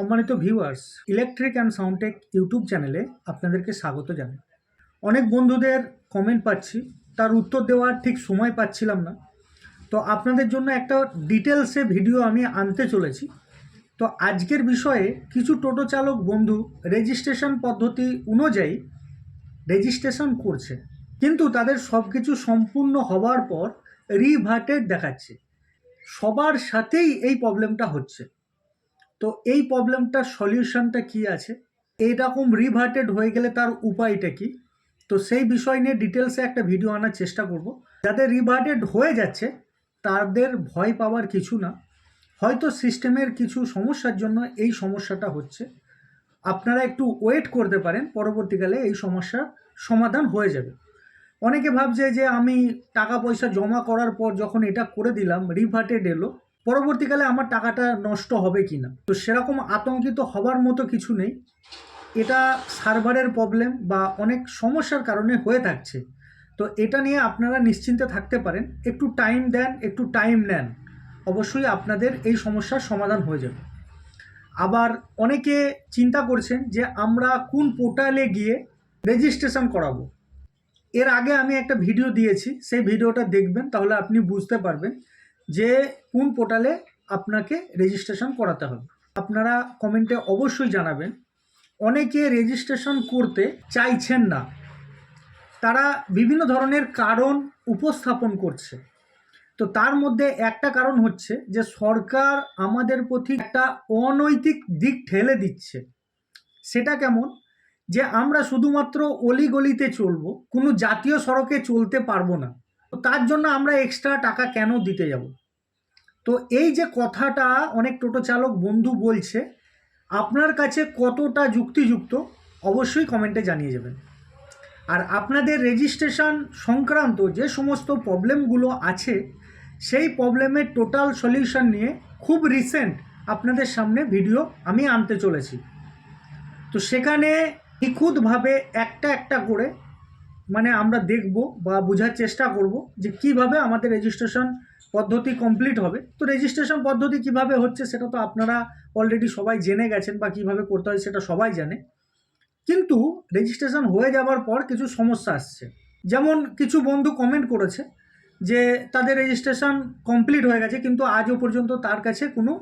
সম্মানিত viewers electric and sound tech YouTube চ্যানেলে আপনাদেরকে স্বাগত জানাই। অনেক বন্ধুদের কমেন্ট পাচ্ছি, তার উত্তর দেওয়ার ঠিক সময় পাচ্ছিলাম না। তো আপনাদের জন্য একটা ডিটেলসে ভিডিও আমি আনতে চলেছি। তো আজকের বিষয়ে কিছু টোটো চালক বন্ধু রেজিস্ট্রেশন পদ্ধতি অনুযায়ী রেজিস্ট্রেশন করছে। কিন্তু তাদের সব কিছু সম্পূর্ণ হওয়ার পর রিভার্টেড দেখাচ্ছে। সবার সাথেই এই প্রবলেমটা হচ্ছে। তো এই প্রবলেমটার সলিউশনটা কি আছে? এইরকম রিভার্টেড হয়ে গেলে তার উপায়টা কি? তো সেই বিষয় নিয়ে ডিটেলসে একটা ভিডিও আনার চেষ্টা করব। যাদের রিভার্টেড হয়ে যাচ্ছে, তাদের ভয় পাওয়ার কিছু না। হয়তো সিস্টেমের কিছু সমস্যার জন্য এই সমস্যাটা হচ্ছে। আপনারা একটু ওয়েট করতে পারেন, পরবর্তীকালে এই সমস্যার সমাধান হয়ে যাবে। অনেকে ভাবছে যে আমি টাকা পয়সা জমা করার পর যখন এটা করে দিলাম রিভার্টেড এলো পরবর্তীকালে আমার টাকাটা নষ্ট হবে কি না তো সেরকম আতঙ্কিত হবার মতো কিছু নেই। এটা সার্ভারের প্রবলেম বা অনেক সমস্যার কারণে হয়ে থাকছে। তো এটা নিয়ে আপনারা নিশ্চিন্তে থাকতে পারেন। একটু টাইম দেন, একটু টাইম নেন। অবশ্যই আপনাদের এই সমস্যার সমাধান হয়ে যাবে। আবার অনেকে চিন্তা করছেন যে আমরা কোন পোর্টালে গিয়ে রেজিস্ট্রেশন করাবো। এর আগে আমি একটা ভিডিও দিয়েছি। সেই ভিডিওটা দেখবেন, তাহলে আপনি বুঝতে পারবেন। যে কোন পোর্টালে আপনাকে রেজিস্ট্রেশন করাতে হবে। আপনারা কমেন্টে অবশ্যই জানাবেন, অনেকে রেজিস্ট্রেশন করতে চাইছেন না। তারা বিভিন্ন ধরনের কারণ উপস্থাপন করছে। তো তার মধ্যে একটা কারণ হচ্ছে যে সরকার আমাদের প্রতি একটা অনৈতিক দিক ঠেলে দিচ্ছে। সেটা কেমন? যে আমরা শুধুমাত্র অলিগলিতে চলব, কোনো জাতীয় সড়কে চলতে পারব না। তার জন্য আমরা এক্সট্রা টাকা কেন দিতে যাব? তো এই যে কথাটা অনেক টোটো চালক বন্ধু বলছে, আপনার কাছে কতটা যুক্তিযুক্ত অবশ্যই কমেন্টে জানিয়ে যাবেন। আর আপনাদের রেজিস্ট্রেশন সংক্রান্ত যে সমস্ত প্রবলেমগুলো আছে, সেই প্রবলেমের টোটাল সলিউশন নিয়ে খুব রিসেন্ট আপনাদের সামনে ভিডিও আমি আনতে চলেছি। তো সেখানে নিখুঁতভাবে একটা একটা করে মানে আমরা দেখব বা বোঝার চেষ্টা করব যে কীভাবে আমাদের রেজিস্ট্রেশন পদ্ধতি কমপ্লিট হবে। তো রেজিস্ট্রেশন পদ্ধতি কীভাবে হচ্ছে সেটা তো আপনারা অলরেডি সবাই জেনে গেছেন বা কীভাবে করতে হয় সেটা সবাই জানে। কিন্তু রেজিস্ট্রেশন হয়ে যাওয়ার পর কিছু সমস্যা আসছে। যেমন কিছু বন্ধু কমেন্ট করেছে যে তাদের রেজিস্ট্রেশন কমপ্লিট হয়ে গেছে কিন্তু আজও পর্যন্ত তার কাছে কোনো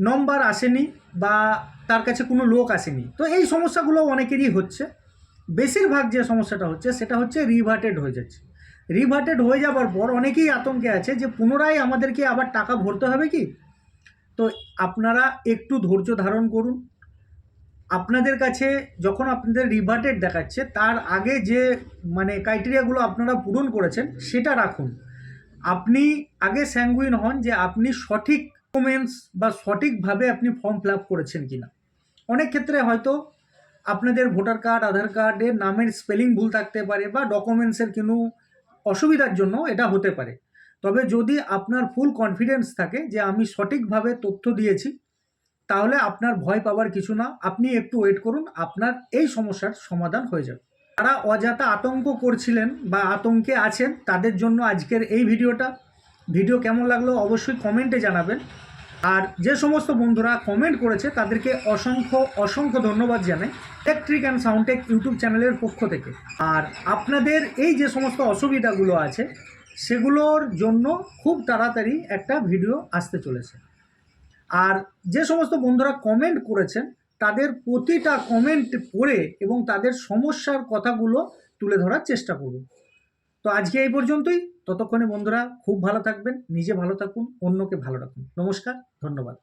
নম্বর আসেনি বা তার কাছে কোনো লোক আসেনি। তো এই সমস্যাগুলো অনেকেরই হচ্ছে। বেশিরভাগ যে সমস্যাটা হচ্ছে সেটা হচ্ছে রিভার্টেড হয়ে যাচ্ছে। রিভার্টেড হয়ে যাবার পর অনেকেই আতঙ্কে আছে যে পুনরায় আমাদেরকে আবার টাকা ভরতে হবে কি? তো আপনারা একটু ধৈর্য ধারণ করুন। আপনাদের কাছে যখন আপনাদের রিভার্টেড দেখাচ্ছে, তার আগে যে মানে ক্রাইটেরিয়াগুলো আপনারা পূরণ করেছেন, সেটা রাখুন। আপনি আগে স্যাঙ্গুইন হন যে আপনি সঠিক ডকুমেন্টস বা সঠিকভাবে আপনি ফর্ম ফিল আপ করেছেন কিনা। অনেক ক্ষেত্রে হয়তো আপনাদের ভোটার কার্ড আধার কার্ডের নামের স্পেলিং ভুল থাকতে পারে বা ডকুমেন্টসের কোনো অসুবিধার জন্য এটা হতে পারে। তবে যদি আপনার ফুল কনফিডেন্স থাকে যে আমি সঠিকভাবে তথ্য দিয়েছি, তাহলে আপনার ভয় পাওয়ার কিছু না। আপনি একটু ওয়েট করুন, আপনার এই সমস্যার সমাধান হয়ে যাবে। যারা অজাতা আতঙ্ক করছিলেন বা আতঙ্কে আছেন, তাদের জন্য আজকের এই ভিডিওটা। ভিডিও কেমন লাগল অবশ্যই কমেন্টে জানাবেন। আর যে সমস্ত বন্ধুরা কমেন্ট করেছে, তাদেরকে অসংখ্য অসংখ্য ধন্যবাদ জানাই ইলেকট্রিক অ্যান্ড সাউন্ডটেক ইউটিউব চ্যানেলের পক্ষ থেকে। আর আপনাদের এই যে সমস্ত অসুবিধাগুলো আছে, সেগুলোর জন্য খুব তাড়াতাড়ি একটা ভিডিও আসতে চলেছে। আর যে সমস্ত বন্ধুরা কমেন্ট করেছেন, তাদের প্রতিটা কমেন্ট পড়ে এবং তাদের সমস্যার কথাগুলো তুলে ধরার চেষ্টা করব তো আজকে এই পর্যন্তই। ততক্ষণে বন্ধুরা খুব ভালো থাকবেন, নিজে ভালো থাকুন, অন্যকে ভালো রাখুন। নমস্কার, ধন্যবাদ।